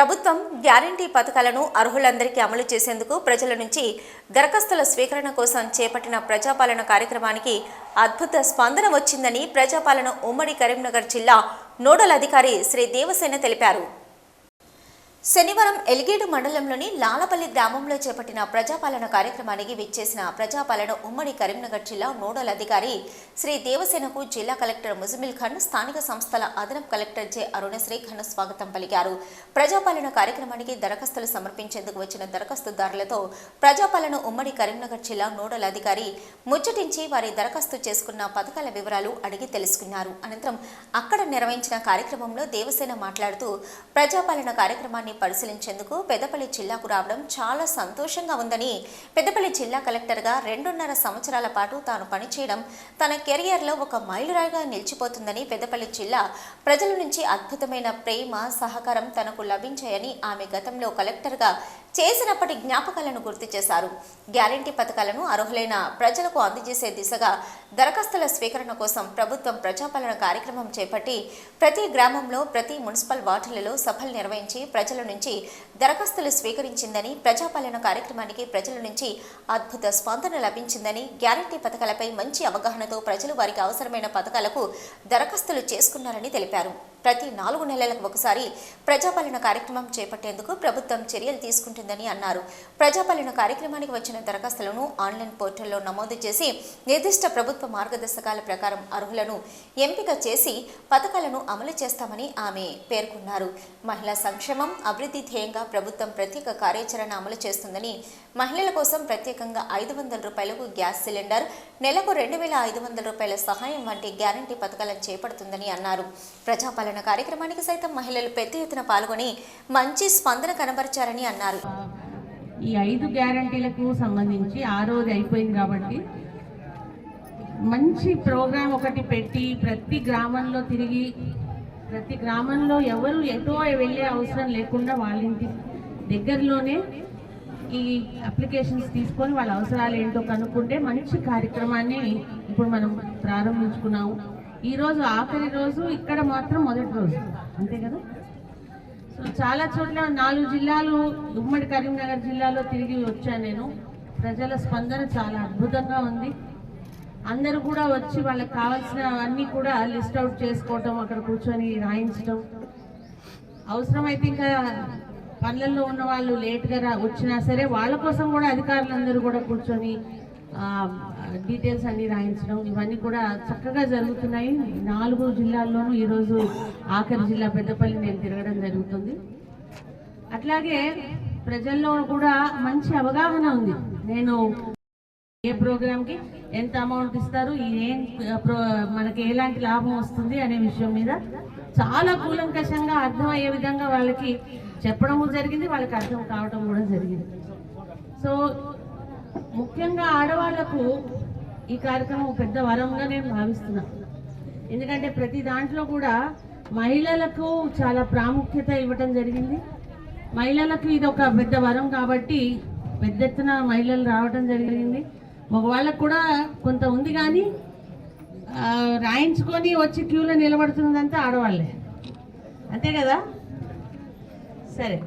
ప్రభుత్వం గ్యారంటీ పథకాలను అర్హులందరికీ అమలు చేసేందుకు ప్రజల నుంచి దరఖాస్తుల స్వీకరణ కోసం చేపట్టిన ప్రజాపాలన కార్యక్రమానికి అద్భుత స్పందన వచ్చిందని ప్రజాపాలన ఉమ్మడి కరీంనగర్ జిల్లా నోడల్ అధికారి శ్రీ దేవసేన తెలిపారు. శనివారం ఎల్గేడు మండలంలోని లాలపల్లి గ్రామంలో చేపట్టిన ప్రజాపాలన కార్యక్రమానికి విచ్చేసిన ప్రజాపాలన ఉమ్మడి కరీంనగర్ జిల్లా నోడల్ అధికారి శ్రీ దేవసేనకు జిల్లా కలెక్టర్ ముజమిల్ ఖాన్ స్థానిక సంస్థల అదనపు కలెక్టర్ జె అరుణశ్రీ ఖాన్ స్వాగతం పలికారు. ప్రజాపాలన కార్యక్రమానికి దరఖాస్తులు సమర్పించేందుకు వచ్చిన దరఖాస్తుదారులతో ప్రజాపాలన ఉమ్మడి కరీంనగర్ జిల్లా నోడల్ అధికారి ముచ్చటించి వారి దరఖాస్తు చేసుకున్న పథకాల వివరాలు అడిగి తెలుసుకున్నారు. అనంతరం అక్కడ నిర్వహించిన కార్యక్రమంలో దేవసేన మాట్లాడుతూ ప్రజాపాలన కార్యక్రమాన్ని పరిశీలించేందుకు పెద్దపల్లి జిల్లాకు రావడం చాలా సంతోషంగా ఉందని పెద్దపల్లి జిల్లా కలెక్టర్గా రెండున్నర సంవత్సరాల పాటు తాను పనిచేయడం తన కెరియర్లో ఒక మైలురాయిగా నిలిచిపోతుందని పెద్దపల్లి జిల్లా ప్రజల నుంచి అద్భుతమైన ప్రేమ సహకారం తనకు లభించాయని ఆమె గతంలో కలెక్టర్గా చేసినప్పటి జ్ఞాపకాలను గుర్తు చేశారు. గ్యారంటీ పథకాలను అర్హులైన ప్రజలకు అందజేసే దిశగా దరఖాస్తుల స్వీకరణ కోసం ప్రభుత్వం ప్రజాపాలన కార్యక్రమం చేపట్టి ప్రతి గ్రామంలో ప్రతి మున్సిపల్ వార్డులలో సభలు నిర్వహించి ప్రజల నుంచి దరఖాస్తులు స్వీకరించిందని ప్రజాపాలన కార్యక్రమానికి ప్రజల నుంచి అద్భుత స్పందన లభించిందని గ్యారంటీ పథకాలపై మంచి అవగాహనతో ప్రజలు వారికి అవసరమైన పథకాలకు దరఖాస్తులు చేసుకున్నారని తెలిపారు. ప్రతి నాలుగు నెలలకు ఒకసారి ప్రజాపాలన కార్యక్రమం చేపట్టేందుకు ప్రభుత్వం చర్యలు తీసుకుంటుందని అన్నారు. ప్రజాపాలన కార్యక్రమానికి వచ్చిన దరఖాస్తులను ఆన్లైన్ పోర్టల్లో నమోదు చేసి నిర్దిష్ట ప్రభుత్వ మార్గదర్శకాల ప్రకారం అర్హులను ఎంపిక చేసి పథకాలను అమలు చేస్తామని ఆమె పేర్కొన్నారు. మహిళా సంక్షేమం అభివృద్ధి ధ్యేయంగా ప్రభుత్వం ప్రత్యేక కార్యాచరణ అమలు చేస్తుందని మహిళల కోసం ప్రత్యేకంగా ఐదు వందల రూపాయలకు గ్యాస్ సిలిండర్ నెలకు రెండు వేల ఐదు వందల రూపాయల సహాయం వంటి గ్యారంటీ పథకాలను చేపడుతుందని అన్నారు. ప్రజాపాలన కార్యక్రమానికి సైతం మహిళలు పెద్ద ఎత్తున పాల్గొని మంచి స్పందన కనబరిచారని అన్నారు. ఈ ఐదు గ్యారంటీలకు సంబంధించి ఆ రోజు అయిపోయింది కాబట్టి మంచి ప్రోగ్రాం ఒకటి పెట్టి ప్రతి గ్రామంలో తిరిగి ప్రతి గ్రామంలో ఎవరు ఎటో వెళ్ళే అవసరం లేకుండా వాళ్ళ ఇంటి దగ్గరలోనే ఈ అప్లికేషన్స్ తీసుకొని వాళ్ళ అవసరాలు ఏంటో కనుక్కుంటే మంచి కార్యక్రమాన్ని ఇప్పుడు మనం ప్రారంభించుకున్నాము. ఈ రోజు ఆఖరి రోజు ఇక్కడ మాత్రం మొదటి రోజు. అంతే కదా? సో చాలా చోట్ల నాలుగు జిల్లాలు ఉమ్మడి కరీంనగర్ జిల్లాలో తిరిగి వచ్చాను నేను. ప్రజల స్పందన చాలా అద్భుతంగా ఉంది. అందరూ కూడా వచ్చి వాళ్ళకి కావాల్సినవన్నీ కూడా లిస్ట్ అవుట్ చేసుకోవటం అక్కడ కూర్చొని రాయించడం అవసరమైతే ఇంకా పనులలో ఉన్న వాళ్ళు లేట్గా రా వచ్చినా సరే వాళ్ళ కోసం కూడా అధికారులందరూ కూడా కూర్చొని డీటెయిల్స్ అన్ని రాయించడం ఇవన్నీ కూడా చక్కగా జరుగుతున్నాయి. నాలుగు జిల్లాల్లోనూ ఈరోజు ఆఖరి జిల్లా పెద్దపల్లి నేను తిరగడం జరుగుతుంది. అట్లాగే ప్రజల్లో కూడా మంచి అవగాహన ఉంది. నేను ఏ ప్రోగ్రామ్కి ఎంత అమౌంట్ ఇస్తారు ఏం ప్రో మనకి ఎలాంటి లాభం వస్తుంది అనే విషయం మీద చాలా కూలంకషంగా అర్థమయ్యే విధంగా వాళ్ళకి చెప్పడము జరిగింది వాళ్ళకి అర్థం కావడం కూడా జరిగింది. సో ముఖ్యంగా ఆడవాళ్ళకు ఈ కార్యక్రమం పెద్ద వరంగా నేను భావిస్తున్నా. ఎందుకంటే ప్రతి దాంట్లో కూడా మహిళలకు చాలా ప్రాముఖ్యత ఇవ్వటం జరిగింది. మహిళలకు ఇది ఒక పెద్ద వరం కాబట్టి పెద్ద ఎత్తున మహిళలు రావటం జరిగింది. మగవాళ్ళకు కూడా కొంత ఉంది కానీ రాయించుకొని వచ్చి క్యూలో నిలబడుతున్నదంతా ఆడవాళ్ళే. అంతే కదా? సరే.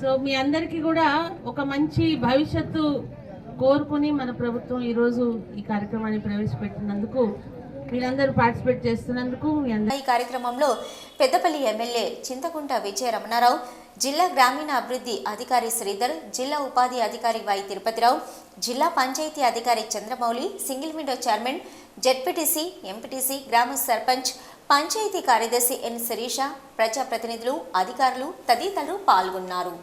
సో మీ అందరికీ కూడా ఒక మంచి భవిష్యత్తు కోరుకుని మన ప్రభుత్వం ఈరోజు ఈ కార్యక్రమాన్ని ప్రవేశపెట్టినందుకు మీరందరూ పార్టిసిపేట్ చేస్తున్నందుకు ఈ కార్యక్రమంలో పెద్దపల్లి ఎమ్మెల్యే చింతకుంట విజయ రమణారావు జిల్లా గ్రామీణ అభివృద్ధి అధికారి శ్రీధర్ జిల్లా ఉపాధి అధికారి వై తిరుపతిరావు జిల్లా పంచాయతీ అధికారి Chandramouli single window chairman ZPTC MPTC గ్రామ సర్పంచ్ పంచాయతీ కార్యదర్శి ఎన్ శిరీష ప్రజాప్రతినిధులు అధికారులు తదితరులు పాల్గొన్నారు.